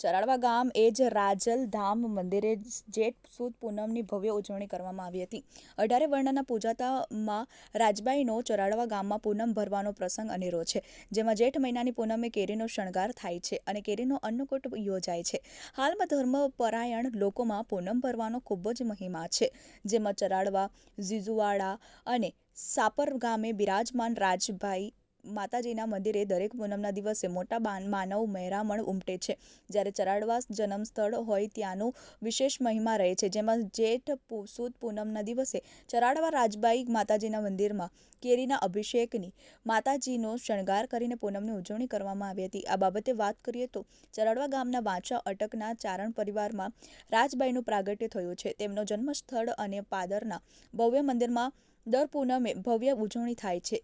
ચરાડવા ગામ એ જ રાજલ ધામ મંદિરે જેઠ સુદ પૂનમની ભવ્ય ઉજવણી કરવામાં આવી હતી. અઢારે વર્ણના પૂજાતામાં રાજબાઈનો ચરાડવા ગામમાં પૂનમ ભરવાનો પ્રસંગ અનેરો છે, જેમાં જેઠ મહિનાની પૂનમે કેરીનો શણગાર થાય છે અને કેરીનો અન્નકૂટ યોજાય છે. હાલમાં ધર્મપરાયણ લોકોમાં પૂનમ ભરવાનો ખૂબ જ મહિમા છે, જેમાં ચરાડવા ઝીઝુવાડા અને સાપર ગામે બિરાજમાન રાજભાઈ માતાજીના મંદિરે દરેક પૂનમના દિવસે મોટા માનવ મહેરામણ ઉમટે છે. જ્યારે ચરાડવાસ જન્મ સ્થળ હોય ત્યાંનું વિશેષ મહિમા રહે છે. જેમાં જેઠ સુદ પૂનમના દિવસે ચરાડવા રાજબાઈ માતાજીના મંદિરમાં કેરીના અભિષેકની માતાજીનો શણગાર કરીને પૂનમની ઉજવણી કરવામાં આવી હતી. આ બાબતે વાત કરીએ તો ચરાડવા ગામના વાંચા અટકના ચારણ પરિવારમાં રાજબાઈનું પ્રાગટ્ય થયું છે. તેમનો જન્મસ્થળ અને પાદરના ભવ્ય મંદિરમાં દર પૂનમે ભવ્ય ઉજવણી થાય છે.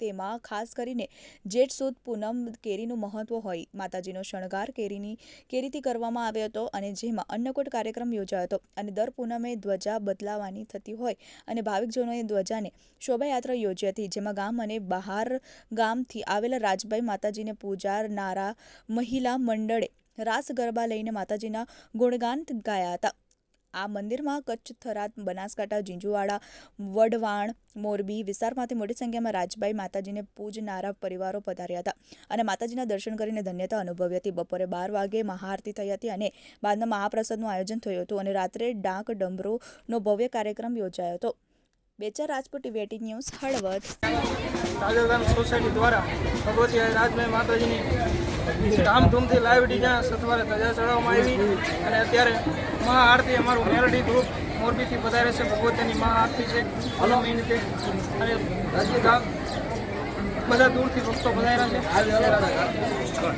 તેમાં ખાસ કરીને જેઠ સુદ પૂનમ કેરીનું મહત્વ હોય. માતાજીનો શણગાર કેરીની, કેરીથી કરવામાં આવ્યો હતો અને જેમાં અન્નકૂટ કાર્યક્રમ યોજાયો હતો અને દર પૂનમે ધ્વજા બદલાવાની થતી હોય અને ભાવિકજનોએ ધ્વજાને શોભાયાત્રા યોજી હતી, જેમાં ગામ અને બહાર ગામથી આવેલા રાજભાઈ માતાજીને પૂજારનારા મહિલા મંડળે રાસ ગરબા લઈને માતાજીના ગુણગાન ગાયા હતા. આ મંદિરમાં કચ્છ થરાદ, બનાસકાંઠા, ઝીંઝુવાડા, વઢવાણ, મોરબી વિસ્તારમાંથી મોટી સંખ્યામાં રાજબાઈ માતાજીને પૂજનારા પરિવારો પધાર્યા હતા અને માતાજીના દર્શન કરીને ધન્યતા અનુભવી હતી. બપોરે બાર વાગે મહાઆરતી થઈ હતી અને બાદમાં મહાપ્રસાદનું આયોજન થયું હતું અને રાત્રે ડાક ડમરોનો ભવ્ય કાર્યક્રમ યોજાયો હતો. Bechar Rajput TV news, Halvad. Society દ્વારા ભગવતી રાજભાઈ માતાજીની ધામધૂમથી લાઈવ ડીજા સથવારે ધજા ચડાવવામાં આવી અને અત્યારે મહાઆરતી અમારું મેલડી ગ્રુપ મોરબીથી વધારે છે, ભગવતીની મહાઆરતી છે અલમ નિમિત્તે અને બધા દૂરથી ભક્તો પધાર્યા છે.